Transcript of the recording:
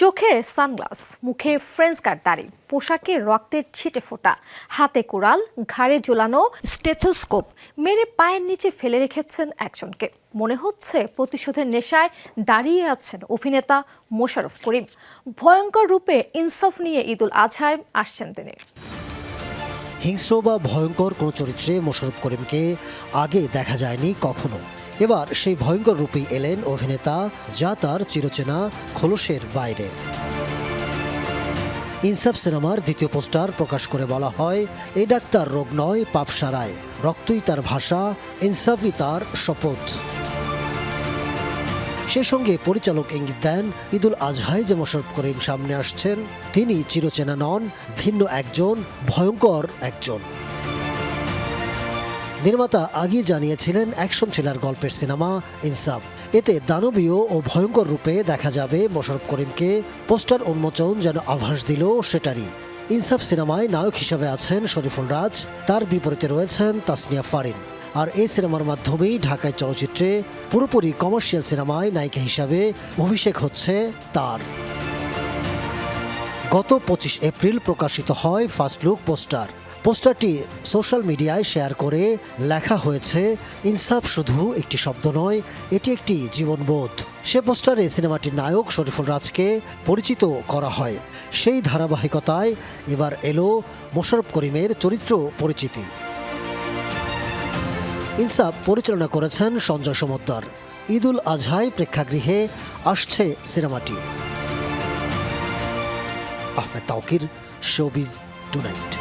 চোখে সানগ্লাস, মুখে ফ্রেঞ্চ কাট দাড়ি, পোশাকে রক্তের ছিটে ফোটা, হাতে কোড়াল, ঘাড়ে ঝোলানো স্টেথোস্কোপ, মেরে পায়ের নিচে ফেলে রেখেছেন একজনকে। মনে হচ্ছে প্রতিশোধের নেশায় দাঁড়িয়ে আছেন অভিনেতা মোশাররফ করিম। ভয়ঙ্কর রূপে ইনসাফ নিয়ে ঈদুল আজহায় আসছেন তিনি। হিংস্র বা ভয়ঙ্কর কোনো চরিত্রে মোশাররফ করিমকে আগে দেখা যায়নি কখনো। এবার সেই ভয়ঙ্কর রূপেই এলেন অভিনেতা যা তার চিরচেনা খোলসের বাইরে। ইনসাফ সিনেমার দ্বিতীয় পোস্টার প্রকাশ করে বলা হয় এই ডাক্তার রোগ নয়, পাপ সারায়। রক্তই তার ভাষা, ইনসাফই তার শপথ। সেই সঙ্গে পরিচালক ইঙ্গিত দেন, ঈদুল আজহায় যে মোশাররফ করিম সামনে আসছেন, তিনি চিরচেনা নন, ভিন্ন একজন, ভয়ঙ্কর একজন। নির্মাতা আগে জানিয়েছিলেন অ্যাকশন থ্রিলার গল্পের সিনেমা ইনসাফ। এতে দানবীয় ও ভয়ঙ্কর রূপে দেখা যাবে মোশাররফ করিমকে। পোস্টার উন্মোচন যেন আভাস দিল সেটারই। ইনসাফ সিনেমায় নায়ক হিসেবে আছেন শরীফুল রাজ, তার বিপরীতে রয়েছেন তাসনিয়া ফারিন। আর এই সিনেমার মাধ্যমেই ঢাকায় চলচ্চিত্রে পুরোপুরি কমার্শিয়াল সিনেমায় নায়িকা হিসাবে অভিষেক হচ্ছে তার। গত পঁচিশ এপ্রিল প্রকাশিত হয় ফার্স্ট লুক পোস্টার। পোস্টারটি সোশ্যাল মিডিয়ায় শেয়ার করে লেখা হয়েছে, ইনসাফ শুধু একটি শব্দ নয়, এটি একটি জীবনবোধ। সে পোস্টারে সিনেমাটির নায়ক শরীফুল রাজকে পরিচিত করা হয়। সেই ধারাবাহিকতায় এবার এলো মোশারফ করিমের চরিত্র পরিচিতি। ইনসাফ পরিচালনা করেছেন সঞ্জয় সমদ্দার। ঈদুল আজহায় প্রেক্ষাগৃহে আসছে সিনেমাটি। Ahmed Tawkir, showbiz tonight.